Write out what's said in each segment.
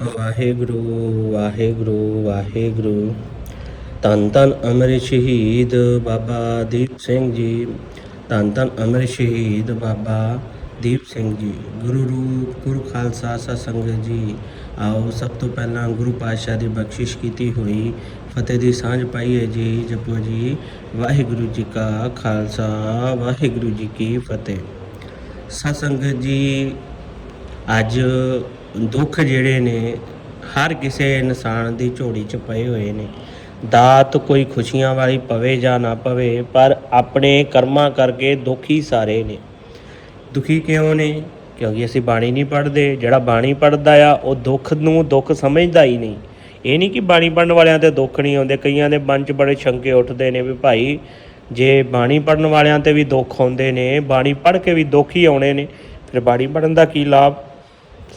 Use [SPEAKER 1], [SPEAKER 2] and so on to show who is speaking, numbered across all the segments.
[SPEAKER 1] ਵਾਹਿਗੁਰੂ ਵਾਹਿਗੁਰੂ ਵਾਹਿਗੁਰੂ। ਧੰਨ ਧੰਨ ਅਮਰ ਸ਼ਹੀਦ ਬਾਬਾ ਦੀਪ ਸਿੰਘ ਜੀ। ਧੰਨ ਧੰਨ ਅਮਰ ਸ਼ਹੀਦ ਬਾਬਾ ਦੀਪ ਸਿੰਘ ਜੀ। ਗੁਰੂ ਰੂਪ, ਗੁਰੂ ਖਾਲਸਾ ਸਤਿ ਸੰਗਤ ਜੀ। ਆਓ ਸਭ ਤੋਂ ਪਹਿਲਾਂ ਗੁਰੂ ਪਾਤਸ਼ਾਹ ਦੀ ਬਖਸ਼ਿਸ਼ ਕੀਤੀ ਹੋਈ। ਫਤਿਹ ਦੀ ਸਾਂਝ ਪਾਈਏ ਜੀ, ਜਪੋ ਜੀ। ਵਾਹਿਗੁਰੂ ਜੀ ਕਾ ਖਾਲਸਾ, ਵਾਹਿਗੁਰੂ ਜੀ ਕੀ ਫਤਿਹ। ਸਤਿ ਸੰਗਤ ਜੀ ਅੱਜ ਦੁੱਖ ਜਿਹੜੇ ਨੇ, ਹਰ ਕਿਸੇ ਇਨਸਾਨ ਦੀ ਝੋਲੀ 'ਚ ਪਏ ਹੋਏ ਨੇ। ਦਾਤ ਕੋਈ ਖੁਸ਼ੀਆਂ ਵਾਲੀ ਪਵੇ ਜਾਂ ਨਾ ਪਵੇ, ਪਰ ਆਪਣੇ ਕਰਮਾਂ ਕਰਕੇ ਦੁਖੀ ਸਾਰੇ ਨੇ। ਦੁਖੀ ਕਿਉਂ ਨੇ? ਕਿਉਂਕਿ ਅਸੀਂ ਬਾਣੀ ਨਹੀਂ ਪੜ੍ਹਦੇ। ਜਿਹੜਾ ਬਾਣੀ ਪੜ੍ਹਦਾ ਆ, ਉਹ ਦੁੱਖ ਨੂੰ ਦੁੱਖ ਸਮਝਦਾ ਹੀ ਨਹੀਂ। ਇਹ ਨਹੀਂ ਕਿ ਬਾਣੀ ਪੜ੍ਹਨ ਵਾਲਿਆਂ ਤੇ ਦੁੱਖ ਨਹੀਂ ਆਉਂਦੇ। ਕਈਆਂ ਦੇ ਮਨ 'ਚ ਬੜੇ ਸ਼ੰਕੇ ਉੱਠਦੇ ਨੇ ਵੀ ਭਾਈ, ਜੇ ਬਾਣੀ ਪੜ੍ਹਨ ਵਾਲਿਆਂ ਤੇ ਵੀ ਦੁੱਖ ਆਉਂਦੇ ਨੇ, ਬਾਣੀ ਪੜ੍ਹ ਕੇ ਵੀ ਦੁੱਖ ਹੀ ਆਉਣੇ ਨੇ, ਫਿਰ ਬਾਣੀ ਪੜ੍ਹਨ ਦਾ ਕੀ ਲਾਭ?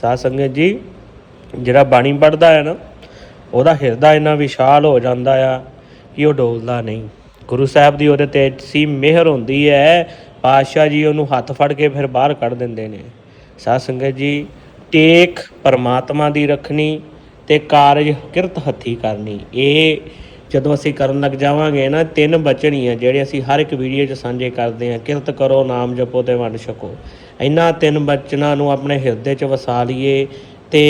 [SPEAKER 1] ਸਾਧ ਸੰਗਤ ਜੀ, ਜਿਹੜਾ ਬਾਣੀ ਪੜ੍ਹਦਾ ਹੈ ਨਾ, ਉਹਦਾ ਹਿਰਦਾ ਇੰਨਾ ਵਿਸ਼ਾਲ ਹੋ ਜਾਂਦਾ ਆ ਕਿ ਉਹ ਡੋਲਦਾ ਨਹੀਂ। ਗੁਰੂ ਸਾਹਿਬ ਦੀ ਉਹਦੇ ਤੇ ਸੀ ਮਿਹਰ ਹੁੰਦੀ ਹੈ, ਪਾਤਸ਼ਾਹ ਜੀ ਉਹਨੂੰ ਹੱਥ ਫੜ ਕੇ ਫਿਰ ਬਾਹਰ ਕੱਢ ਦਿੰਦੇ ਨੇ। ਸਾਧ ਸੰਗਤ ਜੀ, ਟੇਕ ਪਰਮਾਤਮਾ ਦੀ ਰੱਖਣੀ ਤੇ ਕਾਰਜ ਕਿਰਤ ਹੱਥੀ ਕਰਨੀ, ਇਹ ਜਦੋਂ ਅਸੀਂ ਕਰਨ ਲੱਗ ਜਾਵਾਂਗੇ ਨਾ, ਤਿੰਨ ਬਚਨ ਹੀ ਜਿਹੜੇ ਅਸੀਂ ਹਰ ਇੱਕ ਵੀਡੀਓ 'ਚ ਸਾਂਝੇ ਕਰਦੇ ਹਾਂ, ਕਿਰਤ ਕਰੋ, ਨਾਮ ਜਪੋ ਤੇ ਵੰਡ ਛਕੋ। ਇਹਨਾਂ ਤਿੰਨ ਬਚਨਾਂ ਨੂੰ ਆਪਣੇ ਹਿਰਦੇ 'ਚ ਵਸਾ ਲਈਏ ਤੇ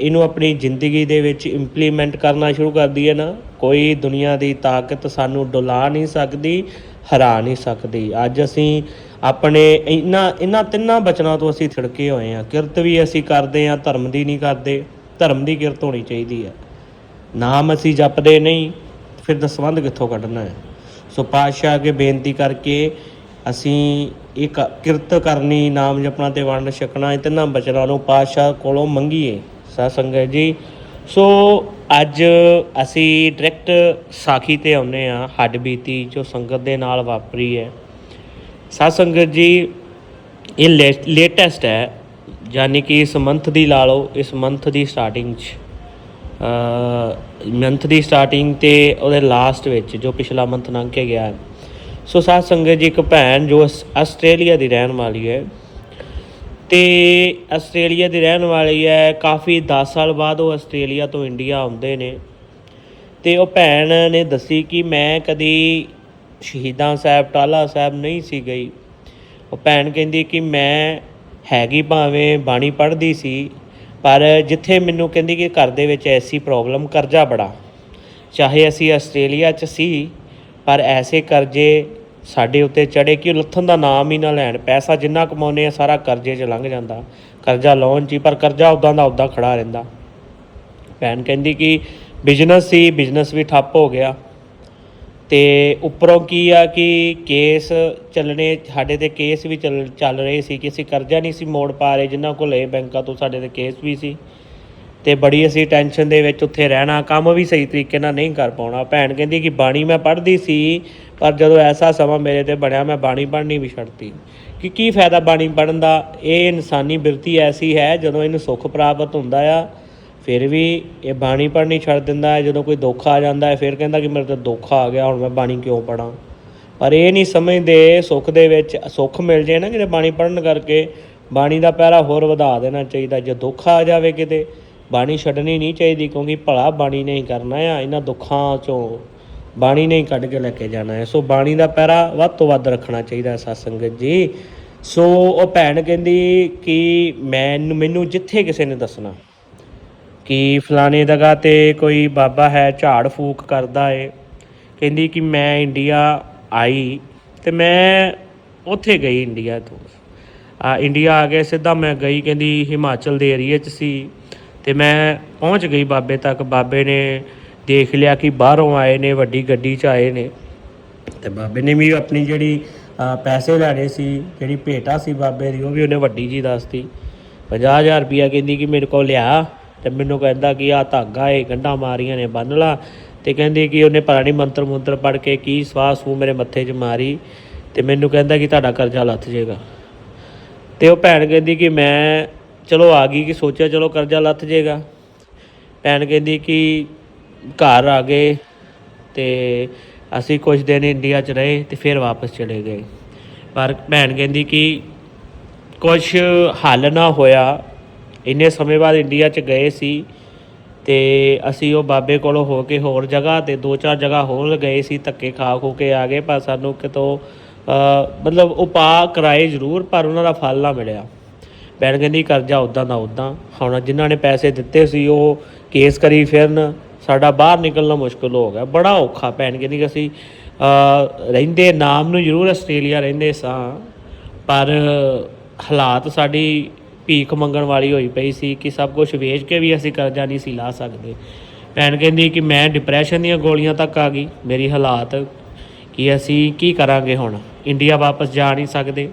[SPEAKER 1] ਇਹਨੂੰ ਆਪਣੀ ਜ਼ਿੰਦਗੀ ਦੇ ਵਿੱਚ ਇੰਪਲੀਮੈਂਟ ਕਰਨਾ ਸ਼ੁਰੂ ਕਰ ਦਈਏ ਨਾ, ਕੋਈ ਦੁਨੀਆ ਦੀ ਤਾਕਤ ਸਾਨੂੰ ਡੁਲਾ ਨਹੀਂ ਸਕਦੀ, ਹਰਾ ਨਹੀਂ ਸਕਦੀ। ਅੱਜ ਅਸੀਂ ਆਪਣੇ ਇਹਨਾਂ ਇਹਨਾਂ ਤਿੰਨਾਂ ਬਚਨਾਂ ਤੋਂ ਅਸੀਂ ਥਿੜਕੇ ਹੋਏ ਆ ਕਿਰਤ ਵੀ ਅਸੀਂ ਕਰਦੇ ਆ ਧਰਮ ਦੀ ਨਹੀਂ ਕਰਦੇ, ਧਰਮ ਦੀ ਕਿਰਤ ਹੋਣੀ ਚਾਹੀਦੀ ਹੈ। ਨਾਮ ਅਸੀਂ ਜਪਦੇ ਨਹੀਂ ਫਿਰ ਦਸਵੰਧ ਕਿੱਥੋਂ ਕੱਢਣਾ ਹੈ? ਸੋ ਪਾਤਸ਼ਾਹ ਅੱਗੇ ਬੇਨਤੀ ਕਰਕੇ ਅਸੀਂ ਇੱਕ ਕਿਰਤ ਕਰਨੀ, ਨਾਮ ਜਪਣਾ ਤੇ ਵੰਡ ਛਕਣਾ, ਇਹ ਤਿੰਨਾਂ ਬਚਨਾਂ ਨੂੰ ਪਾਤਸ਼ਾਹ ਕੋਲੋਂ ਮੰਗੀਏ ਸਾਧ ਸੰਗਤ ਜੀ। ਸੋ ਅੱਜ ਅਸੀਂ ਡਾਇਰੈਕਟ ਸਾਖੀ ਤੇ ਆਉਨੇ ਆ ਹੱਡ ਬੀਤੀ ਜੋ ਸੰਗਤ ਦੇ ਨਾਲ ਵਾਪਰੀ ਹੈ। ਸਾਧ ਸੰਗਤ ਜੀ, ਇਹ ਲੇਟੈਸਟ ਹੈ, ਯਾਨੀ ਕਿ ਇਸ ਮੰਥ ਦੀ ਲਾ ਲਓ, ਇਸ ਮੰਥ ਦੀ ਸਟਾਰਟਿੰਗ 'ਚ। ਮੰਥ ਦੀ ਸਟਾਰਟਿੰਗ ਤੇ ਉਹਦੇ ਲਾਸਟ ਵਿੱਚ, ਜੋ ਪਿਛਲਾ ਮੰਥ ਲੰਘ ਕੇ ਗਿਆ ਸੋ ਸਾਧ ਸੰਗਤ ਜੀ, ਇੱਕ ਭੈਣ ਜੋ ਆਸ- ਆਸਟ੍ਰੇਲੀਆ ਦੀ ਰਹਿਣ ਵਾਲੀ ਹੈ। ਤੇ ਆਸਟ੍ਰੇਲੀਆ ਦੀ ਰਹਿਣ ਵਾਲੀ ਹੈ, ਕਾਫੀ 10 ਸਾਲ ਬਾਅਦ ਉਹ ਆਸਟ੍ਰੇਲੀਆ ਤੋਂ ਇੰਡੀਆ ਆਉਂਦੇ ਨੇ। ਤੇ ਉਹ ਭੈਣ ਨੇ ਦੱਸੀ ਕਿ ਮੈਂ ਕਦੀ ਸ਼ਹੀਦਾਂ ਸਾਹਿਬ, ਟਾਲਾ ਸਾਹਿਬ ਨਹੀਂ ਸੀ ਗਈ। ਉਹ ਭੈਣ ਕਹਿੰਦੀ ਕਿ ਮੈਂ ਹੈਗੀ ਭਾਵੇਂ ਬਾਣੀ ਪੜ੍ਹਦੀ ਸੀ ਪਰ ਜਿੱਥੇ ਮੈਨੂੰ ਕਹਿੰਦੀ ਕਿ ਘਰ ਦੇ ਵਿੱਚ ਐਸੀ ਪ੍ਰੋਬਲਮ ਕਰਜ਼ਾ ਬੜਾ, ਚਾਹੇ ਅਸੀਂ ਆਸਟ੍ਰੇਲੀਆ 'ਚ ਸੀ, ਪਰ ਐਸੇ ਕਰਜ਼ੇ ਸਾਡੇ ਉੱਤੇ ਚੜੇ ਕਿ ਉਹ ਲੱਥਣ ਦਾ ਨਾਮ ਹੀ ਨਾ ਲੈਣ, ਪੈਸਾ ਜਿੰਨਾ ਕਮਾਉਂਦੇ ਆ ਸਾਰਾ ਕਰਜ਼ੇ 'ਚ ਲੰਘ ਜਾਂਦਾ। ਕਰਜ਼ਾ ਲਾਉਣ 'ਚ ਹੀ, ਪਰ ਕਰਜ਼ਾ ਉਦਾਂ ਦਾ ਉਦਾਂ ਖੜਾ ਰਹਿੰਦਾ। ਭੈਣ ਕਹਿੰਦੀ ਕਿ ਬਿਜ਼ਨਸ ਸੀ ਬਿਜ਼ਨਸ ਵੀ ਠੱਪ ਹੋ ਗਿਆ। ਤੇ ਉੱਪਰੋਂ ਕੀ ਆ ਕਿ ਕੇਸ ਚੱਲਣੇ, ਸਾਡੇ ਤੇ ਕੇਸ ਵੀ ਚੱਲ ਚੱਲ ਰਹੇ ਸੀ ਕਿ ਅਸੀਂ ਕਰਜ਼ਾ ਨਹੀਂ ਸੀ ਮੋੜ ਪਾ ਰਹੇ ਜਿਨ੍ਹਾਂ ਕੋਲ ਇਹ ਬੈਂਕਾਂ ਤੋਂ ਸਾਡੇ ਤੇ ਕੇਸ ਵੀ ਸੀ। ਤੇ ਬੜੀ ਅਸੀਂ ਟੈਨਸ਼ਨ ਦੇ ਵਿੱਚ ਉੱਥੇ ਰਹਿਣਾ, ਕੰਮ ਵੀ ਸਹੀ ਤਰੀਕੇ ਨਾਲ ਨਹੀਂ ਕਰ ਪਾਉਣਾ। ਭੈਣ ਕਹਿੰਦੀ ਕਿ ਬਾਣੀ ਮੈਂ ਪੜ੍ਹਦੀ ਸੀ, ਪਰ ਜਦੋਂ ਐਸਾ ਸਮਾਂ ਮੇਰੇ ਤੇ ਬਣਿਆ, ਮੈਂ ਬਾਣੀ ਪੜ੍ਹਨੀ ਵੀ ਛੱਡਤੀ। ਕਿ ਕੀ ਫਾਇਦਾ ਬਾਣੀ ਪੜ੍ਹਨ ਦਾ? ਇਹ ਇਨਸਾਨੀ ਬਿਰਤੀ ਐਸੀ ਹੈ, ਜਦੋਂ ਇਹਨੂੰ ਸੁੱਖ ਪ੍ਰਾਪਤ ਹੁੰਦਾ ਆ ਫਿਰ ਵੀ ਇਹ ਬਾਣੀ ਪੜ੍ਹਨੀ ਛੱਡ ਦਿੰਦਾ ਹੈ, ਜਦੋਂ ਕੋਈ ਦੁੱਖ ਆ ਜਾਂਦਾ ਹੈ, ਫਿਰ ਕਹਿੰਦਾ ਕਿ ਮੇਰੇ ਤੇ ਦੁੱਖ ਆ ਗਿਆ, ਹੁਣ ਮੈਂ ਬਾਣੀ ਕਿਉਂ ਪੜਾਂ ਪਰ ਇਹ ਨਹੀਂ ਸਮਝਦੇ, ਸੁੱਖ ਦੇ ਵਿੱਚ ਸੁੱਖ ਮਿਲ ਜੇ ਨਾ ਕਿਤੇ ਬਾਣੀ ਪੜ੍ਹਨ ਕਰਕੇ, ਬਾਣੀ ਦਾ ਪਹਿਰਾ ਹੋਰ ਵਧਾ ਦੇਣਾ ਚਾਹੀਦਾ। ਜੇ ਦੁੱਖ ਆ ਜਾਵੇ ਕਿਤੇ, ਬਾਣੀ ਛੱਡਣੀ ਨਹੀਂ ਚਾਹੀਦੀ, ਕਿਉਂਕਿ ਭਲਾ ਬਾਣੀ ਨਹੀਂ ਕਰਨਾ ਆ, ਇਹਨਾਂ ਦੁੱਖਾਂ ਚੋਂ ਬਾਣੀ ਨਹੀਂ ਕੱਢ ਕੇ ਲੈ ਕੇ ਜਾਣਾ ਹੈ। ਸੋ ਬਾਣੀ ਦਾ ਪਹਿਰਾ ਵੱਧ ਤੋਂ ਵੱਧ ਰੱਖਣਾ ਚਾਹੀਦਾ ਹੈ ਸਾਧ ਸੰਗਤ ਜੀ। ਸੋ ਉਹ ਭੈਣ ਕਹਿੰਦੀ ਕਿ ਮੈਨੂੰ ਮੈਨੂੰ ਜਿੱਥੇ ਕਿਸੇ ਨੇ ਦੱਸਣਾ। ਕਿ ਫਲਾਣੇ ਜਗ੍ਹਾ ਤੇ ਕੋਈ ਬਾਬਾ ਹੈ, ਝਾੜ ਫੂਕ ਕਰਦਾ ਏ। ਕਹਿੰਦੀ ਕਿ ਮੈਂ ਇੰਡੀਆ ਆਈ ਤੇ ਮੈਂ ਉੱਥੇ ਗਈ ਇੰਡੀਆ ਤੋਂ। ਆ ਇੰਡੀਆ ਆ ਕੇ ਸਿੱਧਾ ਮੈਂ ਗਈ, ਕਹਿੰਦੀ ਹਿਮਾਚਲ ਦੇ ਏਰੀਏ 'ਚ ਸੀ ਤੇ ਮੈਂ ਪਹੁੰਚ ਗਈ ਬਾਬੇ ਤੱਕ। ਬਾਬੇ ਨੇ ਦੇਖ ਲਿਆ ਕਿ ਬਾਹਰੋਂ ਆਏ ਨੇ, ਵੱਡੀ ਗੱਡੀ 'ਚ ਆਏ ਨੇ। ਤੇ ਬਾਬੇ ਨੇ ਵੀ ਆਪਣੀ ਜਿਹੜੀ ਪੈਸੇ ਲੈਣੇ ਸੀ, ਜਿਹੜੀ ਭੇਟਾ ਸੀ ਬਾਬੇ ਦੀ, ਉਹ ਵੀ ਉਹਨੇ ਵੱਡੀ ਜੀ ਦੱਸਤੀ। 50000 ਰੁਪਿਆ ਕਹਿੰਦੀ ਕਿ ਮੇਰੇ ਕੋਲ ਲਿਆ। ਤੇ ਮੈਨੂੰ ਕਹਿੰਦਾ ਕਿ ਆ ਧਾਗਾ ਏ, ਗੰਢਾਂ ਮਾਰੀਆਂ ਨੇ, ਬੰਨ ਲਾ। ਤੇ ਕਹਿੰਦੀ ਕਿ ਉਹਨੇ ਪਤਾ ਨਹੀਂ ਮੰਤਰ ਮੰਤਰ ਪੜ ਕੇ ਕੀ ਸਵਾਹ ਸੂ ਮੇਰੇ ਮੱਥੇ 'ਚ ਮਾਰੀ। ਤੇ ਮੈਨੂੰ ਕਹਿੰਦਾ ਕਿ ਤੁਹਾਡਾ ਕਰਜ਼ਾ ਲੱਥ ਜਾਏਗਾ। ਤੇ ਉਹ ਭੈਣ ਕਹਿੰਦੀ ਕਿ ਮੈਂ, ਚਲੋ ਆ ਗਈ ਕਿ ਸੋਚਿਆ ਚਲੋ ਕਰਜ਼ਾ ਲੱਥ ਜਾਏਗਾ। ਭੈਣ ਕਹਿੰਦੀ ਕਿ ਘਰ ਆ ਗਏ ਤੇ ਅਸੀਂ ਕੁਝ ਦਿਨ ਇੰਡੀਆ 'ਚ ਰਹੇ ਤੇ ਫਿਰ ਵਾਪਸ ਚਲੇ ਗਏ। ਪਰ ਭੈਣ ਕਹਿੰਦੀ ਕਿ ਕੁਝ ਹੱਲ ਨਾ ਹੋਇਆ। ਇੰਨੇ ਸਮੇਂ ਬਾਅਦ ਇੰਡੀਆ 'ਚ ਗਏ ਸੀ ਤੇ ਅਸੀਂ ਉਹ ਬਾਬੇ ਕੋਲੋਂ ਹੋ ਕੇ ਹੋਰ ਜਗ੍ਹਾ ਤੇ ਦੋ ਚਾਰ ਜਗ੍ਹਾ ਹੋਰ ਗਏ ਸੀ, ਧੱਕੇ ਖਾ ਖੂ ਕੇ ਆ ਗਏ, ਪਰ ਸਾਨੂੰ ਕਿਤੋਂ ਮਤਲਬ ਉਪਾਅ ਕਰਾਏ ਜ਼ਰੂਰ, ਪਰ ਉਹਨਾਂ ਦਾ ਫਲ ਨਾ ਮਿਲਿਆ। ਭੈਣ ਕਹਿੰਦੀ ਕਰਜ਼ਾ ਉਦਾਂ ਦਾ ਉਦਾਂ ਹੁਣ ਜਿਨ੍ਹਾਂ ਨੇ ਪੈਸੇ ਦਿੱਤੇ ਸੀ, ਉਹ ਕੇਸ ਕਰੀ ਫਿਰਨ, ਸਾਡਾ ਬਾਹਰ ਨਿਕਲਣਾ ਮੁਸ਼ਕਲ ਹੋ ਗਿਆ। ਬੜਾ ਔਖਾ, ਭੈਣ ਕਹਿੰਦੀ ਕਿ ਅਸੀਂ ਰਹਿੰਦੇ ਨਾਮ ਨੂੰ ਜ਼ਰੂਰ ਆਸਟ੍ਰੇਲੀਆ ਰਹਿੰਦੇ ਸਾਂ, ਪਰ ਹਾਲਾਤ ਸਾਡੀ ਭੀਖ ਮੰਗਣ ਵਾਲੀ ਹੋਈ ਪਈ ਸੀ ਕਿ ਸਭ ਕੁਝ ਵੇਚ ਕੇ ਵੀ ਅਸੀਂ ਕਰਜ਼ਾ ਨਹੀਂ ਸੀ ਲਾ ਸਕਦੇ। ਭੈਣ ਕਹਿੰਦੀ ਕਿ ਮੈਂ ਡਿਪਰੈਸ਼ਨ ਦੀਆਂ ਗੋਲੀਆਂ ਤੱਕ ਆ ਗਈ। ਮੇਰੀ ਹਾਲਾਤ ਕਿ ਅਸੀਂ ਕੀ ਕਰਾਂਗੇ ਹੁਣ? ਇੰਡੀਆ ਵਾਪਸ ਜਾ ਨਹੀਂ ਸਕਦੇ।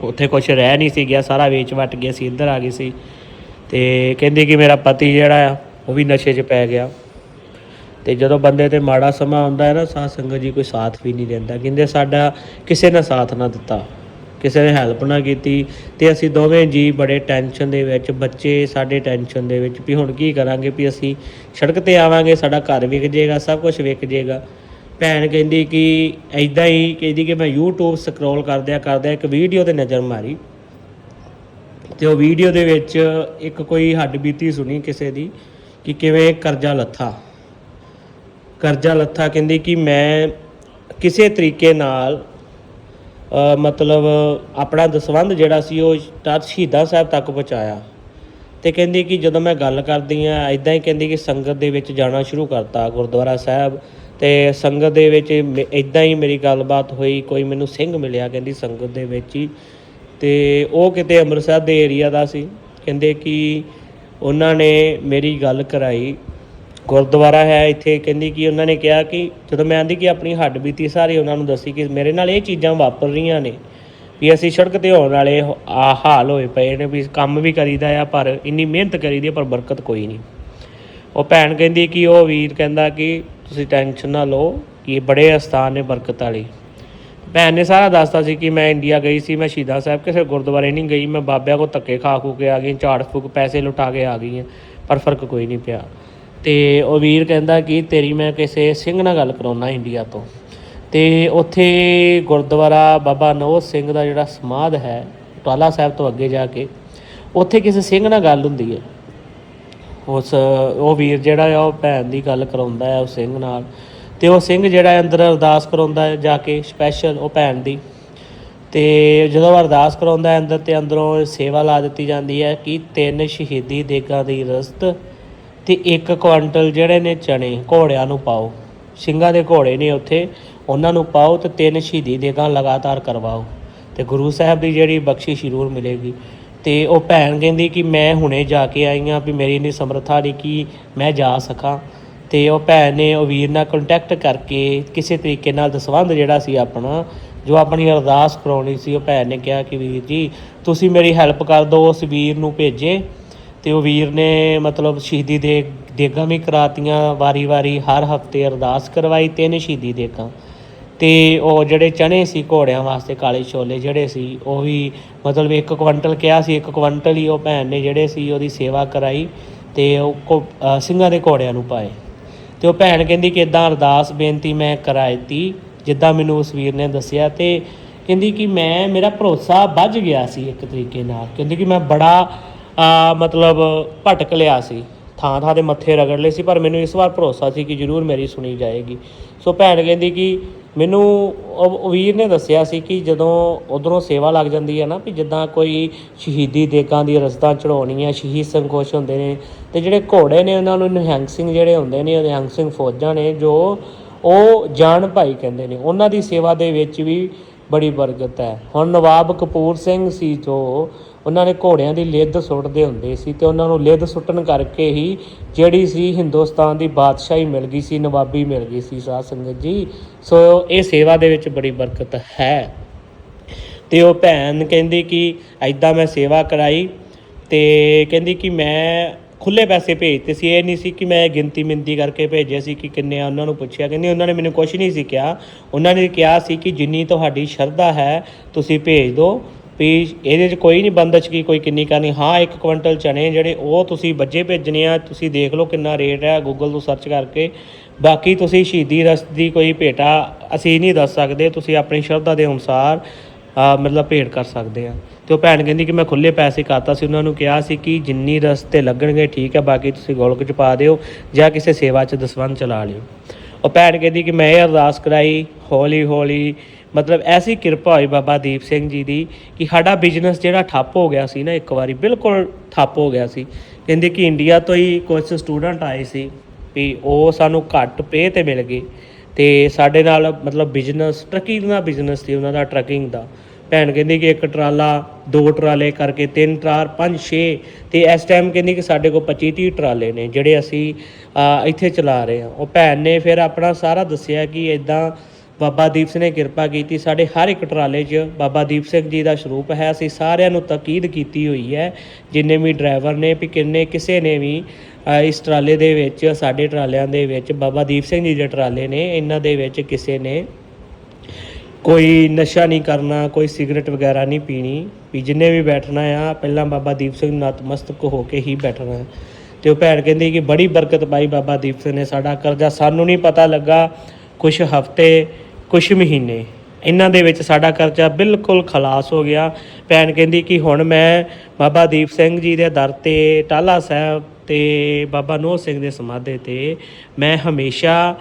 [SPEAKER 1] ਉੱਥੇ ਕੁਝ ਰਹਿ ਨਹੀਂ ਸੀ ਗਿਆ। ਸਾਰਾ ਵੇਚ ਵਟ ਗਿਆ ਸੀ। ਇੱਧਰ ਆ ਗਏ ਸੀ। ਤੇ ਕਹਿੰਦੀ ਕਿ ਮੇਰਾ ਪਤੀ ਜਿਹੜਾ ਆ, ਉਹ ਵੀ ਨਸ਼ੇ 'ਚ ਪੈ ਗਿਆ। ਤੇ ਜਦੋਂ ਬੰਦੇ ਤੇ ਮਾੜਾ ਸਮਾਂ ਆਉਂਦਾ ਹੈ ਨਾ, ਸਾਧ ਸੰਗਤ ਜੀ ਕੋਈ ਸਾਥ ਵੀ ਨਹੀਂ ਦਿੰਦਾ। ਕਹਿੰਦੇ ਸਾਡਾ ਕਿਸੇ ਨੇ ਸਾਥ ਨਾ ਦਿੱਤਾ। ਕਿਸੇ ਨੇ ਹੈਲਪ ਨਾ ਕੀਤੀ ਤੇ ਅਸੀਂ ਦੋਵੇਂ ਜੀ ਬੜੇ ਟੈਨਸ਼ਨ ਦੇ ਵਿੱਚ, ਬੱਚੇ ਸਾਡੇ ਟੈਨਸ਼ਨ ਦੇ ਵਿੱਚ ਵੀ ਹੁਣ ਕੀ ਕਰਾਂਗੇ ਵੀ ਅਸੀਂ ਸੜਕ ਤੇ ਆਵਾਂਗੇ, ਸਾਡਾ ਘਰ ਵਿਕ ਜਾਏਗਾ, ਸਭ ਕੁਝ ਵਿਕ ਜਾਏਗਾ। ਭੈਣ ਕਹਿੰਦੀ ਕਿ ਐਦਾਂ ਹੀ ਕਹਿੰਦੀ ਕਿ ਮੈਂ YouTube ਸਕਰੋਲ ਕਰਦਿਆਂ ਕਰਦਿਆਂ ਇੱਕ ਵੀਡੀਓ ਤੇ ਨਜ਼ਰ ਮਾਰੀ ਤੇ ਉਹ ਵੀਡੀਓ ਦੇ ਵਿੱਚ ਇੱਕ ਕੋਈ ਹੱਡ ਬੀਤੀ ਸੁਣੀ ਕਿਸੇ ਦੀ ਕਿ ਕਿਵੇਂ ਕਰਜ਼ਾ ਲੱਥਾ। ਕਰਜ਼ਾ ਲੱਥਾ ਕਹਿੰਦੀ ਕਿ ਮੈਂ ਕਿਸੇ ਤਰੀਕੇ ਨਾਲ ਮਤਲਬ ਆਪਣਾ ਦਸਵੰਧ ਜਿਹੜਾ ਸੀ ਉਹ ਤਦ ਸ਼ਹੀਦਾਂ ਸਾਹਿਬ ਤੱਕ ਪਹੁੰਚਾਇਆ। ਤੇ ਕਹਿੰਦੀ ਕਿ ਜਦੋਂ ਮੈਂ ਗੱਲ ਕਰਦੀ ਆ ਇਦਾਂ ਹੀ ਕਹਿੰਦੀ ਕਿ ਸੰਗਤ ਦੇ ਵਿੱਚ ਜਾਣਾ ਸ਼ੁਰੂ ਕਰਤਾ ਗੁਰਦੁਆਰਾ ਸਾਹਿਬ। ਤੇ ਸੰਗਤ ਦੇ ਵਿੱਚ ਇਦਾਂ ਹੀ ਮੇਰੀ ਗੱਲਬਾਤ ਹੋਈ, ਕੋਈ ਮੈਨੂੰ ਸਿੰਘ ਮਿਲਿਆ ਕਹਿੰਦੀ ਸੰਗਤ ਦੇ ਵਿੱਚ ਹੀ। ਤੇ ਉਹ ਕਿਤੇ ਅੰਮ੍ਰਿਤਸਰ ਦੇ ਏਰੀਆ ਦਾ ਸੀ। ਕਹਿੰਦੇ ਕਿ ਉਹਨਾਂ ਨੇ ਮੇਰੀ ਗੱਲ ਕਰਾਈ। ਗੁਰਦੁਆਰਾ ਹੈ ਇੱਥੇ, ਕਹਿੰਦੀ ਕਿ ਉਹਨਾਂ ਨੇ ਕਿਹਾ ਕਿ ਜਦੋਂ ਮੈਂ ਆਂਦੀ ਕਿ ਆਪਣੀ ਹੱਡ ਬੀਤੀ ਸਾਰੀ, ਉਹਨਾਂ ਨੂੰ ਦੱਸੀ ਕਿ ਮੇਰੇ ਨਾਲ ਇਹ ਚੀਜ਼ਾਂ ਵਾਪਰ ਰਹੀਆਂ ਨੇ ਵੀ ਅਸੀਂ ਸੜਕ ਤੇ ਹੋਣ ਵਾਲੇ ਆ ਹਾਲ ਹੋਏ ਪਏ ਨੇ ਵੀ ਕੰਮ ਵੀ ਕਰੀਦਾ ਆ, ਪਰ ਇੰਨੀ ਮਿਹਨਤ ਕਰੀਦੀ ਆ, ਪਰ ਬਰਕਤ ਕੋਈ ਨਹੀਂ। ਉਹ ਭੈਣ ਕਹਿੰਦੀ ਕਿ ਉਹ ਵੀਰ ਕਹਿੰਦਾ ਕਿ ਤੁਸੀਂ ਟੈਨਸ਼ਨ ਨਾ ਲਓ, ਕਿ ਇਹ ਬੜੇ ਅਸਥਾਨ ਨੇ ਬਰਕਤ ਵਾਲੀ। ਭੈਣ ਨੇ ਸਾਰਾ ਦੱਸਤਾ ਸੀ ਕਿ ਮੈਂ ਇੰਡੀਆ ਗਈ ਸੀ, ਮੈਂ ਸ਼ਹੀਦਾਂ ਸਾਹਿਬ ਕਿਸੇ ਗੁਰਦੁਆਰੇ ਨਹੀਂ ਗਈ, ਮੈਂ ਬਾਬਿਆਂ ਕੋ ਧੱਕੇ ਖਾ ਖੂ ਕੇ ਆ ਗਈ ਝਾੜ ਫੂਕ ਪੈਸੇ ਲੁਟਾ ਕੇ ਆ ਗਈ ਹਾਂ ਪਰ ਫ਼ਰਕ ਕੋਈ ਨਹੀਂ ਪਿਆ। ਤੇ ਉਹ ਵੀਰ ਕਹਿੰਦਾ ਕਿ ਤੇਰੀ ਮੈਂ ਕਿਸੇ ਸਿੰਘ ਨਾਲ ਗੱਲ ਕਰਾਉਣਾ ਇੰਡੀਆ ਤੋਂ। ਤੇ ਉੱਥੇ ਗੁਰਦੁਆਰਾ ਬਾਬਾ ਨੋਹ ਸਿੰਘ ਦਾ ਜਿਹੜਾ ਸਮਾਧ ਹੈ ਟਾਲਾ ਸਾਹਿਬ ਤੋਂ ਅੱਗੇ ਜਾ ਕੇ, ਉੱਥੇ ਕਿਸੇ ਸਿੰਘ ਨਾਲ ਗੱਲ ਹੁੰਦੀ ਹੈ। ਉਸ, ਉਹ ਵੀਰ ਜਿਹੜਾ ਆ, ਉਹ ਭੈਣ ਦੀ ਗੱਲ ਕਰਾਉਂਦਾ ਹੈ ਉਹ ਸਿੰਘ ਨਾਲ। ਤੇ ਉਹ ਸਿੰਘ ਜਿਹੜਾ ਅੰਦਰ ਅਰਦਾਸ ਕਰਾਉਂਦਾ ਹੈ ਜਾ ਕੇ ਸਪੈਸ਼ਲ ਉਹ ਭੈਣ ਦੀ। ਤੇ ਜਦੋਂ ਅਰਦਾਸ ਕਰਾਉਂਦਾ ਹੈ ਅੰਦਰ ਤੇ ਅੰਦਰੋਂ ਸੇਵਾ ਲਾ ਦਿੱਤੀ ਜਾਂਦੀ ਹੈ ਕਿ ਤਿੰਨ ਸ਼ਹੀਦੀ ਦੇਗਾਂ ਦੀ ਰਸਤ ਤੇ ਇੱਕ ਕੁਆਂਟਲ ਜਿਹੜੇ ਨੇ ਚਣੇ ਘੋੜਿਆਂ ਨੂੰ ਪਾਓ। ਸਿੰਘਾਂ ਦੇ ਘੋੜੇ ਨੇ ਉੱਥੇ, ਉਹਨਾਂ ਨੂੰ ਪਾਓ ਤੇ ਤਿੰਨ ਸ਼ਹੀਦੀ ਦੇਗਾ ਲਗਾਤਾਰ ਕਰਵਾਓ। ਤੇ ਗੁਰੂ ਸਾਹਿਬ ਦੀ ਜਿਹੜੀ ਬਖਸ਼ਿਸ਼ ਜ਼ਰੂਰ ਮਿਲੇਗੀ। ਤੇ ਉਹ ਭੈਣ ਕਹਿੰਦੀ ਕਿ ਮੈਂ ਹੁਣੇ ਜਾ ਕੇ ਆਈ ਹਾਂ ਵੀ ਮੇਰੀ ਇੰਨੀ ਸਮਰੱਥਾ ਨਹੀਂ ਕਿ ਮੈਂ ਜਾ ਸਕਾਂ। ਤੇ ਉਹ ਭੈਣ ਨੇ ਉਹ ਵੀਰ ਨਾਲ ਕੰਟੈਕਟ ਕਰਕੇ ਕਿਸੇ ਤਰੀਕੇ ਨਾਲ ਦਸਵੰਧ ਜਿਹੜਾ ਸੀ ਆਪਣਾ, ਜੋ ਆਪਣੀ ਅਰਦਾਸ ਕਰਾਉਣੀ ਸੀ, ਉਹ ਭੈਣ ਨੇ ਕਿਹਾ ਕਿ ਵੀਰ ਜੀ, ਤੁਸੀਂ ਮੇਰੀ ਹੈਲਪ ਕਰ ਦਿਓ, ਉਸ ਵੀਰ ਨੂੰ ਭੇਜੇ। ਤੇ ਉਹ ਵੀਰ ਨੇ ਮਤਲਬ ਸ਼ਹੀਦੀ ਦੇ ਦੇਗਾਂ ਵੀ ਕਰਾਤੀਆਂ ਵਾਰੀ-ਵਾਰੀ ਹਰ ਹਫ਼ਤੇ ਅਰਦਾਸ ਕਰਵਾਈ ਤਿੰਨ ਸ਼ਹੀਦੀ ਦੇਗਾਂ। ਤੇ ਉਹ ਜਿਹੜੇ ਚਣੇ ਸੀ ਘੋੜਿਆਂ ਵਾਸਤੇ, ਕਾਲੇ ਛੋਲੇ ਜਿਹੜੇ ਸੀ, ਉਹ ਵੀ ਮਤਲਬ ਇੱਕ ਕੁਇੰਟਲ ਕਿਹਾ ਸੀ, ਇੱਕ ਕੁਇੰਟਲ ਹੀ ਉਹ ਭੈਣ ਨੇ ਜਿਹੜੇ ਸੀ ਉਹਦੀ ਸੇਵਾ ਕਰਾਈ ਤੇ ਉਹ ਘੋ- ਸਿੰਘਾਂ ਦੇ ਘੋੜਿਆਂ ਨੂੰ ਪਾਏ। ਤੇ ਉਹ ਭੈਣ ਕਹਿੰਦੀ ਕਿ ਇਦਾਂ ਅਰਦਾਸ, ਬੇਨਤੀ ਮੈਂ ਕਰਾਈ ਤੀ ਜਿੱਦਾਂ ਮੈਨੂੰ ਉਸ ਵੀਰ ਨੇ ਦੱਸਿਆ ਤੇ ਕਹਿੰਦੀ ਕਿ ਮੈਂ, ਮੇਰਾ ਭਰੋਸਾ ਵੱਜ ਗਿਆ ਸੀ ਇੱਕ ਤਰੀਕੇ ਨਾਲ। ਕਹਿੰਦੀ ਕਿ ਮੈਂ ਬੜਾ ਆ, ਮਤਲਬ ਭਟਕ ਲਿਆ ਸੀ। ਥਾਂ ਥਾਂ ਦੇ ਮੱਥੇ ਰਗੜ ਲਏ ਸੀ ਪਰ ਮੈਨੂੰ ਇਸ ਵਾਰ ਭਰੋਸਾ ਸੀ ਕਿ ਜ਼ਰੂਰ ਮੇਰੀ ਸੁਣੀ ਜਾਏਗੀ। ਸੋ ਭੈਣ ਕਹਿੰਦੀ ਕਿ ਮੈਨੂੰ ਵੀਰ ਨੇ ਦੱਸਿਆ ਸੀ ਕਿ ਜਦੋਂ ਉਧਰੋਂ ਸੇਵਾ ਲੱਗ ਜਾਂਦੀ ਹੈ ਨਾ ਵੀ ਜਿੱਦਾਂ ਕੋਈ ਸ਼ਹੀਦੀ ਦੇਗਾਂ ਦੀ ਰਸਤਾ ਚੜਾਉਣੀ ਹੈ ਸ਼ਹੀਦ ਸੰਗੋਸ਼ ਹੁੰਦੇ ਨੇ ਤੇ ਜਿਹੜੇ ਘੋੜੇ ਨੇ ਉਹਨਾਂ ਨੂੰ ਨਿਹੰਗ ਸਿੰਘ ਜਿਹੜੇ ਹੁੰਦੇ ਨੇ ਉਹ ਨਿਹੰਗ ਸਿੰਘ ਫੌਜਾਂ ਨੇ ਜੋ ਉਹ ਜਾਨ ਭਾਈ ਕਹਿੰਦੇ ਨੇ। ਉਹਨਾਂ ਦੀ ਸੇਵਾ ਦੇ ਵਿੱਚ ਵੀ ਬੜੀ ਬਰਕਤ ਹੈ। ਹੁਣ ਨਵਾਬ ਕਪੂਰ ਸਿੰਘ ਸੀ ਜੋ ਉਹਨਾਂ ਨੇ ਘੋੜਿਆਂ ਦੀ ਲਿੱਦ ਸੁੱਟਦੇ ਹੁੰਦੇ ਸੀ ਤੇ ਉਹਨਾਂ ਨੂੰ ਲਿੱਦ ਸੁੱਟਣ ਕਰਕੇ ਹੀ ਜਿਹੜੀ ਸੀ ਹਿੰਦੁਸਤਾਨ ਦੀ ਬਾਦਸ਼ਾਹੀ ਮਿਲ ਗਈ ਸੀ, ਨਵਾਬੀ ਮਿਲ ਗਈ ਸੀ ਸਾਧ ਸੰਗਤ ਜੀ। ਸੋ ਇਹ ਸੇਵਾ ਦੇ ਵਿੱਚ ਬੜੀ ਬਰਕਤ ਹੈ। ਤੇ ਉਹ ਭੈਣ ਕਹਿੰਦੀ ਕਿ ਐਦਾਂ ਮੈਂ ਸੇਵਾ ਕਰਾਈ ਤੇ ਕਹਿੰਦੀ ਕਿ ਮੈਂ ਖੁੱਲੇ ਪੈਸੇ ਭੇਜਤੇ ਸੀ। ਇਹ ਨਹੀਂ ਸੀ ਕਿ ਮੈਂ ਗਿਣਤੀ ਮਿੰਤੀ ਕਰਕੇ ਭੇਜੇ ਸੀ ਕਿ ਕਿੰਨੇ ਆ, ਉਹਨਾਂ ਨੂੰ ਪੁੱਛਿਆ। ਕਹਿੰਦੀ ਉਹਨਾਂ ਨੇ ਮੈਨੂੰ ਕੁਝ ਨਹੀਂ ਸੀ ਕਿਹਾ। ਉਹਨਾਂ ਨੇ ਕਿਹਾ ਸੀ ਕਿ ਜਿੰਨੀ ਤੁਹਾਡੀ ਸ਼ਰਧਾ ਹੈ, ਤੁਸੀਂ ਭੇਜ ਦਿਓ। ਵੀ ਇਹਦੇ 'ਚ ਕੋਈ ਨਹੀਂ ਬੰਦਸ਼ ਕੀ, ਕੋਈ ਕਿੰਨੀ ਕਰਨੀ ਹਾਂ, ਇੱਕ ਕੁਇੰਟਲ ਚਣੇ ਜਿਹੜੇ ਉਹ ਤੁਸੀਂ ਬੱਜੇ ਭੇਜਣੇ ਆ, ਤੁਸੀਂ ਦੇਖ ਲਓ ਕਿੰਨਾ ਰੇਟ ਹੈ ਗੂਗਲ ਤੋਂ ਸਰਚ ਕਰਕੇ। ਬਾਕੀ ਤੁਸੀਂ ਸ਼ਹੀਦੀ ਰਸ ਦੀ ਕੋਈ ਭੇਟਾ ਅਸੀਂ ਨਹੀਂ ਦੱਸ ਸਕਦੇ, ਤੁਸੀਂ ਆਪਣੀ ਸ਼ਰਧਾ ਦੇ ਅਨੁਸਾਰ ਮਤਲਬ ਭੇਟ ਕਰ ਸਕਦੇ ਆ। ਤੇ ਉਹ ਭੈਣ ਕਹਿੰਦੀ ਕਿ ਮੈਂ ਖੁੱਲੇ ਪੈਸੇ ਕਰਤਾ ਸੀ, ਉਹਨਾਂ ਨੂੰ ਕਿਹਾ ਸੀ ਕਿ ਜਿੰਨੀ ਰਸ 'ਤੇ ਲੱਗਣਗੇ ਠੀਕ ਹੈ ਬਾਕੀ ਤੁਸੀਂ ਗੋਲਕ ਚ ਪਾ ਦਿਓ ਜਾਂ ਕਿਸੇ ਸੇਵਾ ਚ ਦਸਵੰਧ ਚਲਾ ਲਿਓ। ਉਹ ਭੈਣ ਕਹਿੰਦੀ ਕਿ ਮੈਂ ਇਹ ਅਰਦਾਸ ਕਰਾਈ ਹੌਲੀ ਹੌਲੀ ਮਤਲਬ ਐਸੀ ਕਿਰਪਾ ਹੋਈ ਬਾਬਾ ਦੀਪ ਸਿੰਘ ਜੀ ਦੀ ਕਿ ਸਾਡਾ ਬਿਜ਼ਨਸ ਜਿਹੜਾ ਠੱਪ ਹੋ ਗਿਆ ਸੀ ਨਾ, ਇੱਕ ਵਾਰੀ ਬਿਲਕੁਲ ਠੱਪ ਹੋ ਗਿਆ ਸੀ। ਕਹਿੰਦੇ ਕਿ ਇੰਡੀਆ ਤੋਂ ਹੀ ਕੁਝ ਸਟੂਡੈਂਟ ਆਏ ਸੀ ਵੀ ਉਹ ਸਾਨੂੰ ਘੱਟ ਪੇ ਤੇ ਮਿਲ ਗਏ ਤੇ ਸਾਡੇ ਨਾਲ ਮਤਲਬ ਬਿਜ਼ਨਸ ਟਰਕਿੰਗ ਦਾ ਬਿਜ਼ਨਸ ਸੀ ਉਹਨਾਂ ਦਾ ਟਰਕਿੰਗ ਦਾ। ਭੈਣ ਕਹਿੰਦੀ ਕਿ ਇੱਕ ਟਰਾਲਾ, ਦੋ ਟਰਾਲੇ ਕਰਕੇ ਤਿੰਨ ਟਰਾਰ ਪੰਜ, ਛੇ ਤੇ ਇਸ ਟਾਈਮ ਕਹਿੰਦੀ ਕਿ ਸਾਡੇ ਕੋਲ 25 30 ਟਰਾਲੇ ਨੇ ਜਿਹੜੇ ਅਸੀਂ ਇੱਥੇ ਚਲਾ ਰਹੇ ਹਾਂ। ਉਹ ਭੈਣ ਨੇ ਫਿਰ ਆਪਣਾ ਸਾਰਾ ਦੱਸਿਆ ਕਿ ਇਦਾਂ ਬਾਬਾ ਦੀਪ ਸਿੰਘ ਨੇ ਕਿਰਪਾ ਕੀਤੀ, ਸਾਡੇ ਹਰ ਇੱਕ ਟਰਾਲੇ 'ਚ ਬਾਬਾ ਦੀਪ ਸਿੰਘ ਜੀ ਦਾ ਸਰੂਪ ਹੈ, ਅਸੀਂ ਸਾਰਿਆਂ ਨੂੰ ਤਾਕੀਦ ਕੀਤੀ ਹੋਈ ਹੈ, ਜਿੰਨੇ ਵੀ ਡਰਾਈਵਰ ਨੇ ਵੀ ਕਿੰਨੇ ਕਿਸੇ ਨੇ ਵੀ ਇਸ ਟਰਾਲੇ ਦੇ ਵਿੱਚ, ਸਾਡੇ ਟਰਾਲਿਆਂ ਦੇ ਵਿੱਚ, ਬਾਬਾ ਦੀਪ ਸਿੰਘ ਜੀ ਦੇ ਟਰਾਲੇ ਨੇ, ਇਹਨਾਂ ਦੇ ਵਿੱਚ ਕਿਸੇ ਨੇ ਕੋਈ ਨਸ਼ਾ ਨਹੀਂ ਕਰਨਾ, ਕੋਈ ਸਿਗਰਟ ਵਗੈਰਾ ਨਹੀਂ ਪੀਣੀ, ਵੀ ਜਿੰਨੇ ਵੀ ਬੈਠਣਾ ਆ, ਪਹਿਲਾਂ ਬਾਬਾ ਦੀਪ ਸਿੰਘ ਨਤਮਸਤਕ ਹੋ ਕੇ ਹੀ ਬੈਠਣਾ ਹੈ। ਤੇ ਉਹ ਭੈਣ ਕਹਿੰਦੀ ਕਿ ਬੜੀ ਬਰਕਤ ਪਾਈ ਬਾਬਾ ਦੀਪ ਸਿੰਘ ਨੇ ਸਾਡਾ ਕਰਜ਼ਾ, ਸਾਨੂੰ ਨਹੀਂ ਪਤਾ ਲੱਗਾ ਕੁਝ ਹਫ਼ਤੇ ਕੁਝ ਮਹੀਨੇ। ਇਹਨਾਂ ਦੇ ਵਿੱਚ ਸਾਡਾ ਕਰਜ਼ਾ ਬਿਲਕੁਲ ਖਲਾਸ ਹੋ ਗਿਆ। ਭੈਣ ਕਹਿੰਦੀ ਕਿ ਹੁਣ ਮੈਂ ਬਾਬਾ ਦੀਪ ਸਿੰਘ ਜੀ ਦੇ ਦਰ ਤੇ ਟਾਲਾ ਸਾਹਿਬ ਤੇ, ਬਾਬਾ ਨੋਹ ਸਿੰਘ ਦੇ ਸਮਾਧੇ ਤੇ ਮੈਂ ਹਮੇਸ਼ਾ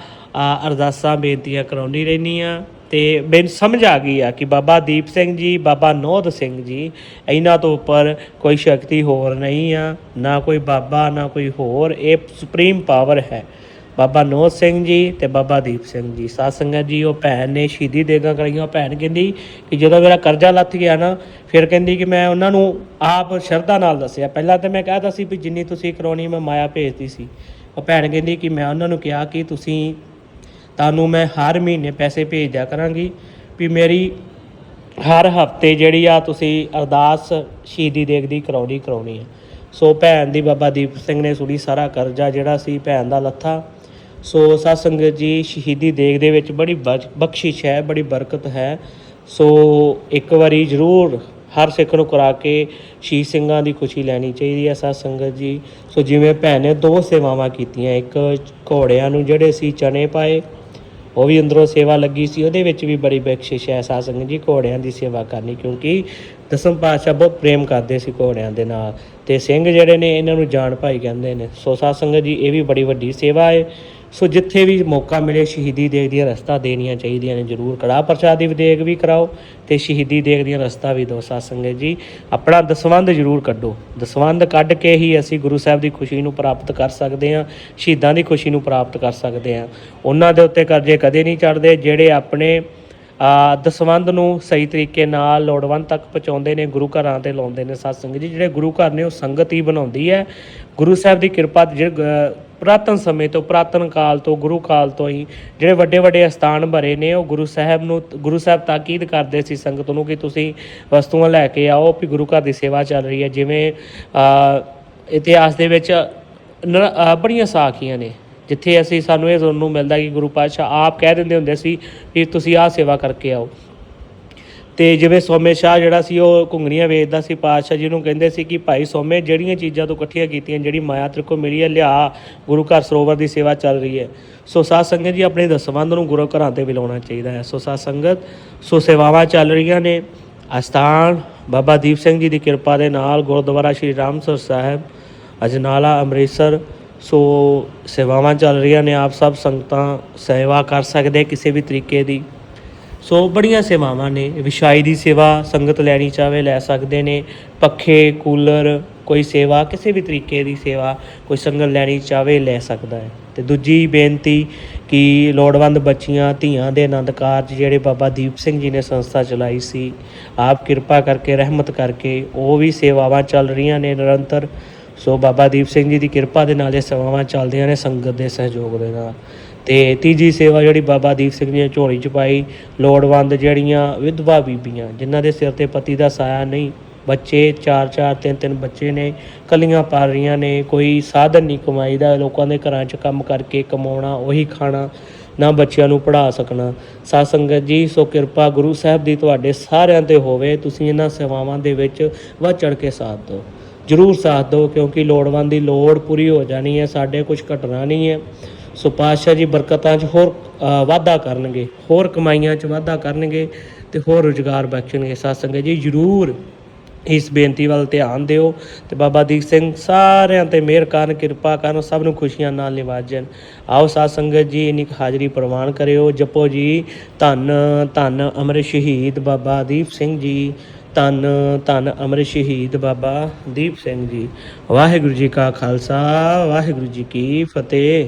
[SPEAKER 1] ਅਰਦਾਸਾਂ, ਬੇਨਤੀਆਂ ਕਰਾਉਂਦੀ ਰਹਿੰਦੀ ਆ ਤੇ ਮੈਨੂੰ ਸਮਝ ਆ ਗਈ ਆ ਕਿ ਬਾਬਾ ਦੀਪ ਸਿੰਘ ਜੀ, ਬਾਬਾ ਨੋਦ ਸਿੰਘ ਜੀ, ਇਹਨਾਂ ਤੋਂ ਉੱਪਰ ਕੋਈ ਸ਼ਕਤੀ ਹੋਰ ਨਹੀਂ ਆ, ਨਾ ਕੋਈ ਬਾਬਾ, ਨਾ ਕੋਈ ਹੋਰ। ਇਹ ਸੁਪਰੀਮ ਪਾਵਰ ਹੈ। ਬਾਬਾ ਨੋਦ ਸਿੰਘ ਜੀ ਤੇ ਬਾਬਾ ਦੀਪ ਸਿੰਘ ਜੀ। ਸਾਧ ਸੰਗਤ ਜੀ, ਉਹ ਭੈਣ ਨੇ ਸ਼ਹੀਦੀ ਦੇਗਾ ਕਰਾਈਆਂ। ਭੈਣ ਕਹਿੰਦੀ ਕਿ ਜਦੋਂ ਮੇਰਾ ਕਰਜ਼ਾ ਲੱਥ ਗਿਆ ਨਾ, ਫਿਰ ਕਹਿੰਦੀ ਕਿ ਮੈਂ ਉਹਨਾਂ ਨੂੰ ਆਪ ਸ਼ਰਧਾ ਨਾਲ ਦੱਸਿਆ। ਪਹਿਲਾਂ ਤਾਂ ਮੈਂ ਕਹਿਤਾ ਸੀ ਵੀ ਜਿੰਨੀ ਤੁਸੀਂ ਕਰਾਉਣੀ, ਮੈਂ ਮਾਇਆ ਭੇਜਦੀ ਸੀ। ਉਹ ਭੈਣ ਕਹਿੰਦੀ ਕਿ ਮੈਂ ਉਹਨਾਂ ਨੂੰ ਕਿਹਾ ਕਿ ਤੁਸੀਂ ਤੁਹਾਨੂੰ ਮੈਂ ਹਰ ਮਹੀਨੇ ਪੈਸੇ ਭੇਜ ਦਿਆ ਕਰਾਂਗੀ ਵੀ ਮੇਰੀ ਹਰ ਹਫ਼ਤੇ ਜਿਹੜੀ ਆ ਤੁਸੀਂ ਅਰਦਾਸ ਸ਼ਹੀਦੀ ਦੇਖਦੀ ਕਰਾਉਣੀ ਕਰਾਉਣੀ ਹੈ ਸੋ ਭੈਣ ਦੀ ਬਾਬਾ ਦੀਪ ਸਿੰਘ ਨੇ ਸੁਣੀ ਸਾਰਾ ਕਰਜ਼ਾ ਜਿਹੜਾ ਸੀ ਭੈਣ ਦਾ ਲੱਥਾ। ਸੋ ਸਾਧ ਸੰਗਤ ਜੀ, ਸ਼ਹੀਦੀ ਦੇਗ ਦੇ ਵਿੱਚ ਬੜੀ ਬਚ- ਬਖਸ਼ਿਸ਼ ਹੈ, ਬੜੀ ਬਰਕਤ ਹੈ। ਸੋ ਇੱਕ ਵਾਰੀ ਜ਼ਰੂਰ ਹਰ ਸਿੱਖ ਨੂੰ ਕਰਾ ਕੇ ਸ਼ਹੀਦ ਸਿੰਘਾਂ ਦੀ ਖੁਸ਼ੀ ਲੈਣੀ ਚਾਹੀਦੀ ਹੈ ਸਾਧ ਸੰਗਤ ਜੀ। ਸੋ ਜਿਵੇਂ ਭੈਣ ਨੇ ਦੋ ਸੇਵਾਵਾਂ ਕੀਤੀਆਂ, ਇੱਕ ਘੋੜਿਆਂ ਨੂੰ ਜਿਹੜੇ ਸੀ ਚਣੇ ਪਾਏ, ਉਹ ਵੀ ਅੰਦਰੋਂ ਸੇਵਾ ਲੱਗੀ ਸੀ, ਉਹਦੇ ਵਿੱਚ ਵੀ ਬੜੀ ਬਖਸ਼ਿਸ਼ ਹੈ ਸਾਧ ਸੰਗਤ ਜੀ, ਘੋੜਿਆਂ ਦੀ ਸੇਵਾ ਕਰਨੀ, ਕਿਉਂਕਿ ਦਸਮ ਪਾਤਸ਼ਾਹ ਬਹੁਤ ਪ੍ਰੇਮ ਕਰਦੇ ਸੀ ਘੋੜਿਆਂ ਦੇ ਨਾਲ। ਤੇ ਸਿੰਘ ਜਿਹੜੇ ਨੇ, ਇਹਨਾਂ ਨੂੰ ਜਾਣ ਭਾਈ ਕਹਿੰਦੇ ਨੇ। ਸੋ ਸਾਧ ਸੰਗਤ ਜੀ, ਇਹ ਵੀ ਬੜੀ ਵੱਡੀ ਸੇਵਾ ਹੈ। ਸੋ ਜਿੱਥੇ ਵੀ ਮੌਕਾ ਮਿਲੇ, ਸ਼ਹੀਦੀ ਦੇਗ ਦੀਆਂ ਰਸਤਾ ਦੇਣੀਆਂ ਚਾਹੀਦੀਆਂ ਨੇ, ਜਰੂਰ ਕੜਾ ਪ੍ਰਸ਼ਾਦ ਦੀ ਦੇਗ ਵੀ ਕਰਾਓ ਤੇ ਸ਼ਹੀਦੀ ਦੇਗ ਦੀਆਂ ਰਸਤਾ ਵੀ ਦਿਓ ਸਾਧ ਸੰਗਤ ਜੀ, ਆਪਣਾ ਦਸਵੰਧ ਜਰੂਰ ਕੱਢੋ। ਦਸਵੰਧ ਕੱਢ ਕੇ ਹੀ ਅਸੀਂ ਗੁਰੂ ਸਾਹਿਬ ਦੀ ਖੁਸ਼ੀ ਨੂੰ ਪ੍ਰਾਪਤ ਕਰ ਸਕਦੇ ਹਾਂ, ਸ਼ਹੀਦਾਂ ਦੀ ਖੁਸ਼ੀ ਨੂੰ ਪ੍ਰਾਪਤ ਕਰ ਸਕਦੇ ਹਾਂ। ਉਹਨਾਂ ਦੇ ਉੱਤੇ ਕਰਜ਼ੇ ਕਦੇ ਨਹੀਂ ਚੜਦੇ ਜਿਹੜੇ ਆਪਣੇ ਆ ਦਸਵੰਧ ਨੂੰ ਸਹੀ ਤਰੀਕੇ ਨਾਲ ਲੋੜਵੰਦ ਤੱਕ ਪਹੁੰਚਾਉਂਦੇ ਨੇ, ਗੁਰੂ ਘਰਾਂ ਤੇ ਲਾਉਂਦੇ ਨੇ ਸਤ ਸੰਗਤ ਜੀ, ਜਿਹੜੇ ਗੁਰੂ ਘਰ ਨੇ ਉਹ ਸੰਗਤ ਹੀ ਬਣਾਉਂਦੀ ਹੈ। ਗੁਰੂ ਸਾਹਿਬ ਦੀ ਕਿਰਪਾ ਤੇ ਜਿਹੜੇ ਪੁਰਾਤਨ ਸਮੇਂ ਤੋਂ, ਪੁਰਾਤਨ ਕਾਲ ਤੋਂ, ਗੁਰੂ ਕਾਲ ਤੋਂ ਹੀ ਜਿਹੜੇ ਵੱਡੇ ਵੱਡੇ ਅਸਥਾਨ ਭਰੇ ਨੇ, ਉਹ ਗੁਰੂ ਸਾਹਿਬ ਨੂੰ, ਗੁਰੂ ਸਾਹਿਬ ਤਾਕੀਦ ਕਰਦੇ ਸੀ ਸੰਗਤ ਨੂੰ ਕਿ ਤੁਸੀਂ ਵਸਤੂਆਂ ਲੈ ਕੇ ਆਓ, ਵੀ ਗੁਰੂ ਘਰ ਦੀ ਸੇਵਾ ਚੱਲ ਰਹੀ ਹੈ। ਜਿਵੇਂ ਇਤਿਹਾਸ ਦੇ ਵਿੱਚ ਨਰ- ਬੜੀਆਂ ਸਾਖੀਆਂ ਨੇ, ਜਿੱਥੇ ਅਸੀਂ, ਸਾਨੂੰ ਇਹ ਸੁਣਨ ਨੂੰ ਮਿਲਦਾ ਕਿ ਗੁਰੂ ਪਾਤਸ਼ਾਹ ਆਪ ਕਹਿ ਦਿੰਦੇ ਹੁੰਦੇ ਸੀ ਕਿ ਤੁਸੀਂ ਆਹ ਸੇਵਾ ਕਰਕੇ ਆਓ। ਤੇ ਜਿਵੇਂ ਸੋਮੇ ਸ਼ਾਹ ਜਿਹੜਾ ਸੀ, ਉਹ ਘੁੰਗਣੀਆਂ ਵੇਚਦਾ ਸੀ, ਪਾਤਸ਼ਾਹ ਜੀ ਨੂੰ ਕਹਿੰਦੇ ਸੀ ਕਿ ਭਾਈ ਸੋਮੇ, ਜਿਹੜੀਆਂ ਚੀਜ਼ਾਂ ਤੋਂ ਇਕੱਠੀਆਂ ਕੀਤੀਆਂ, ਜਿਹੜੀ ਮਾਇਆ ਤੇਰੇ ਕੋਲ ਮਿਲੀ ਹੈ, ਲਿਆ, ਗੁਰੂ ਘਰ ਸਰੋਵਰ ਦੀ ਸੇਵਾ ਚੱਲ ਰਹੀ ਹੈ। ਸੋ ਸਾਧ ਸੰਗਤ ਜੀ, ਆਪਣੇ ਦਸਵੰਧ ਨੂੰ ਗੁਰੂ ਘਰਾਂ ਤੇ ਵੀ ਲਾਉਣਾ ਚਾਹੀਦਾ ਹੈ। ਸੋ ਸਾਧ ਸੰਗਤ, ਸੋ ਸੇਵਾਵਾਂ ਚੱਲ ਰਹੀਆਂ ਨੇ। ਅਸਥਾਨ, ਬਾਬਾ ਦੀਪ ਸਿੰਘ ਜੀ ਦੀ ਕਿਰਪਾ ਦੇ ਨਾਲ ਗੁਰਦੁਆਰਾ ਸ਼੍ਰੀ ਰਾਮਸਰ ਸਾਹਿਬ, ਅਜਨਾਲਾ, ਅੰਮ੍ਰਿਤਸਰ। ਸੋ ਸੇਵਾਵਾਂ ਚੱਲ ਰਹੀਆਂ ਨੇ, ਆਪ ਸਭ ਸੰਗਤਾਂ ਸੇਵਾ ਕਰ ਸਕਦੇ ਕਿਸੇ ਵੀ ਤਰੀਕੇ ਦੀ। ਸੋ ਬੜੀਆਂ ਸੇਵਾਵਾਂ ਨੇ। ਵਿਛਾਈ ਦੀ ਸੇਵਾ, ਸੰਗਤ ਲੈਣੀ ਚਾਹਵੇ ਲੈ ਸਕਦੇ ਨੇ। ਪੱਖੇ, ਕੂਲਰ, ਕੋਈ ਸੇਵਾ, ਕਿਸੇ ਵੀ ਤਰੀਕੇ ਦੀ ਸੇਵਾ ਕੋਈ ਸੰਗਤ ਲੈਣੀ ਚਾਹਵੇ ਲੈ ਸਕਦਾ ਹੈ। ਤੇ ਦੂਜੀ ਬੇਨਤੀ ਕਿ ਲੋੜਵੰਦ ਬੱਚੀਆਂ, ਧੀਆਂ ਦੇ ਆਨੰਦ ਕਾਰਜ ਜਿਹੜੇ ਬਾਬਾ ਦੀਪ ਸਿੰਘ ਜੀ ਨੇ ਸੰਸਥਾ ਚਲਾਈ ਸੀ, ਆਪ ਕਿਰਪਾ ਕਰਕੇ, ਰਹਿਮਤ ਕਰਕੇ ਉਹ ਵੀ ਸੇਵਾਵਾਂ ਚੱਲ ਰਹੀਆਂ ਨੇ ਨਿਰੰਤਰ। ਸੋ ਬਾਬਾ ਦੀਪ ਸਿੰਘ ਜੀ ਦੀ ਕਿਰਪਾ ਦੇ ਨਾਲ ਇਹ ਸੇਵਾਵਾਂ ਚੱਲਦੀਆਂ ਨੇ ਸੰਗਤ ਦੇ ਸਹਿਯੋਗ ਦੇ ਨਾਲ। ਤੇ ਤੀਜੀ ਸੇਵਾ ਜਿਹੜੀ ਬਾਬਾ ਦੀਪ ਸਿੰਘ ਜੀ ਨੇ ਝੋਲੀ ਚ ਪਾਈ, ਲੋੜਵੰਦ ਜਿਹੜੀਆਂ ਵਿਧਵਾ ਬੀਬੀਆਂ, ਜਿਨ੍ਹਾਂ ਦੇ ਸਿਰ ਤੇ ਪਤੀ ਦਾ ਸਾਇਆ ਨਹੀਂ, ਬੱਚੇ ਚਾਰ ਚਾਰ, ਤਿੰਨ ਤਿੰਨ ਬੱਚੇ ਨੇ, ਕਲੀਆਂ ਪਾਲ ਰਹੀਆਂ ਨੇ, ਕੋਈ ਸਾਧਨ ਨਹੀਂ ਕਮਾਈ ਦਾ ਲੋਕਾਂ ਦੇ ਘਰਾਂ 'ਚ ਕੰਮ ਕਰਕੇ ਕਮਾਉਣਾ, ਉਹੀ ਖਾਣਾ, ਨਾ ਬੱਚਿਆਂ ਨੂੰ ਪੜ੍ਹਾ ਸਕਣਾ। ਸਾਧ ਸੰਗਤ ਜੀ, ਸੋ ਕਿਰਪਾ ਗੁਰੂ ਸਾਹਿਬ ਦੀ ਤੁਹਾਡੇ ਸਾਰਿਆਂ ਤੇ ਹੋਵੇ, ਤੁਸੀਂ ਇਹਨਾਂ ਸੇਵਾਵਾਂ ਦੇ ਵਿੱਚ ਵੱਧ ਚੜ ਕੇ ਸਾਥ ਦਿਓ। ਜਰੂਰ ਸਾਥ ਦਿਓ, ਕਿਉਂਕਿ ਲੋੜਵੰਦ ਦੀ ਲੋੜ ਪੂਰੀ ਹੋ ਜਾਣੀ ਹੈ, ਸਾਡੇ ਕੁਝ ਘਟਣਾ ਨਹੀਂ ਹੈ। ਸੋ ਪਾਤਸ਼ਾਹ ਜੀ ਬਰਕਤਾਂ 'ਚ ਹੋਰ ਵਾਧਾ ਕਰਨਗੇ, ਹੋਰ ਕਮਾਈਆਂ 'ਚ ਵਾਧਾ ਕਰਨਗੇ ਤੇ ਹੋਰ ਰੁਜ਼ਗਾਰ ਬਖਸ਼ਣਗੇ। ਸਾਧ ਸੰਗਤ ਜੀ, ਜਰੂਰ ਇਸ ਬੇਨਤੀ ਵੱਲ ਧਿਆਨ ਦਿਓ ਤੇ ਬਾਬਾ ਦੀਪ ਸਿੰਘ ਸਾਰਿਆਂ ਤੇ ਮਿਹਰ ਕਰਨ, ਕਿਰਪਾ ਕਰਨ ਸਭ ਨੂੰ ਖੁਸ਼ੀਆਂ ਨਾਲ ਨਿਵਾਜਣ। ਆਓ ਸਾਧ ਸੰਗਤ ਜੀ, ਇੰਨੀ ਕੁ ਹਾਜ਼ਰੀ ਪ੍ਰਵਾਨ ਕਰਿਓ। ਜਪੋ ਜੀ, ਧੰਨ ਧੰਨ ਅਮਰ ਸ਼ਹੀਦ ਬਾਬਾ ਦੀਪ ਸਿੰਘ ਜੀ। ਧੰਨ ਧੰਨ ਅਮਰ ਸ਼ਹੀਦ ਬਾਬਾ ਦੀਪ ਸਿੰਘ ਜੀ। ਵਾਹਿਗੁਰੂ ਜੀ ਕਾ ਖਾਲਸਾ, ਵਾਹਿਗੁਰੂ ਜੀ ਕੀ ਫਤਿਹ।